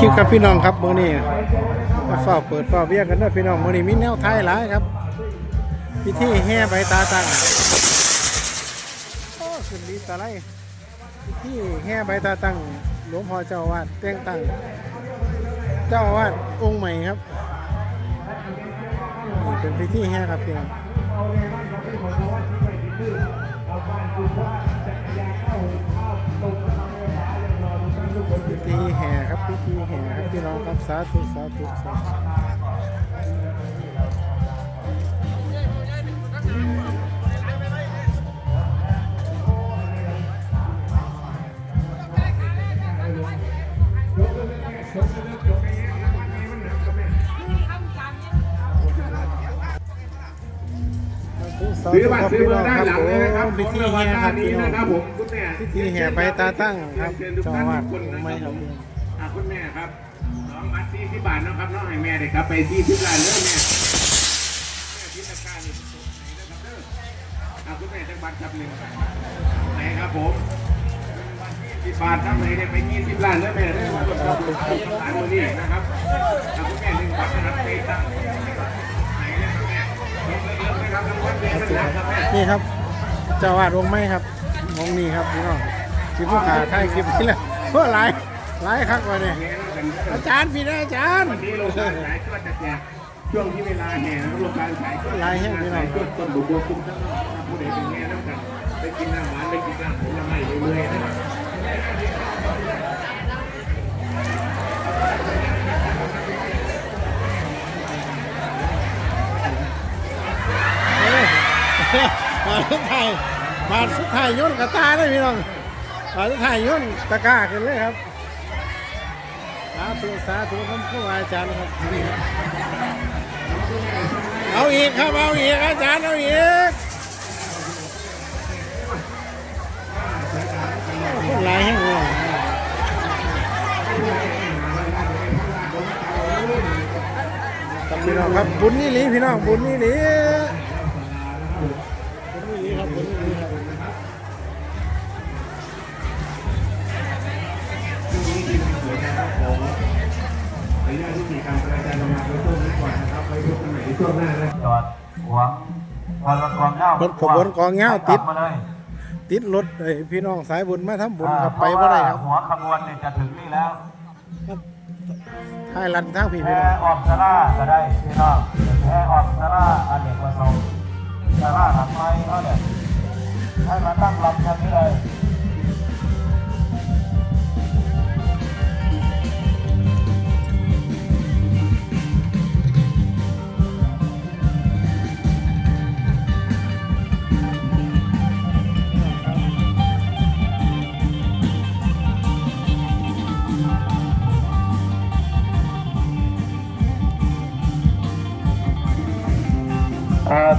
คลิปครับพี่น้องครับมื้อนี้เฝ้าเปิดเฝ้าเบี้ยกันเด้อพี่น้องมื้อนี้มีแนวไทยหลายครับพิธีแห่ใบตาตั้งโอ้ขึ้นดีตะไลพิธีแห่ใบตาตั้งหลวงพ่อเจ้าวาดแต่งตั้งเจ้าวาดองค์ใหม่ครับนี่เป็นพิธีแห่ครับพี่น้อง ธีแห่ครับพิธีแห่ครับพี่น้องครับสาธุสาธุสาธุ ซื้อบัตรซื้อเบอร์ด้านหลังเลยนะครับพิธีแห่คด้ารับนนี้พี่น้องนะครับผมคุณแม่พิธีแห่ไปตาตั้งครับเชิญทุกเจ้าท่านอาวาดทุกคนนะไม่คครัรับบผมอะคุณแม่ครับน้องบัตรสี่สิบบาทนะครับน้องให้แม่เลยครับไปที่สิบล้านเลยแม่แม่พิจารณานี่ไหนนะครับเด้ออะคุณแม่จังบัตรครับหนึ่งไหนครับผมสิบบาทครับไหนเนี่ยไปยี่สิบล้านเลยแม่ได้มาตรวจสอบร้านตัวนี้นะครับอะคุณแม่ นี่ครับเจ้าอาวาดองค์ไม่ครับองค์นี้ครับพี่น้องที่ผู้ขาถ่ายคลิปนี่แหละเพราะหลายหลายครั้งว่าเนี่ยอาจารย์พี่นะอาจารย์วันนี้โรงการขายก็จะแจกช่วงที่เวลาแห่นะครับโรงการขายก็ลายแห้งพี่น้องช่วงต้นบุกบัวคุ้มทั้งนั้นผู้ใดเป็นแง่แล้วกันไปกินน้ำหวานไปกินน้ำผลไม้เรื่อยๆนะครับ สุดท้ายมาสุดท้ายย่นกระตาเลยพี่น้องมาสุดท้ายย่นตะกร้าขึ้นเลยครับสาธุสาธุน้ำผู้อาจารย์ครับนี่ครับ เอาอีกครับเอาอีกอาจารย์เอาอีกคนหลายแห้งเลยครับพี่น้องครับบุญนี่หลีพี่น้องบุญนี่หลี อนุญาตที่มีการประจานมาไว้ช่วงนี้ก่อนนะครับไว้พบกันใหม่ในช่วงหน้านะจอดหวงพอรถกองเงารถขบวนกองเงาติดมาเลยติดรถเอ้พี่น้องสายบุญมาทำบุญครับไปบ่ได้ครับหัวขบวนเนี่ยจะถึงนี่แล้วท้ายรันทางพี่พี่น้องออมสาราก็ได้พี่น้องแพ้ออมสาราอเนกประสงค์สาร่าหลังไม้เขาเนี่ยให้มาตั้งลำทางนี้เลย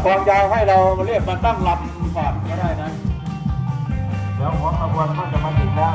อ่อกองยาวให้เราเรียกมาตั้งลำก่อนก็ได้นะ เดี๋ยวหัวขบวนก็จะมาถึงแล้ว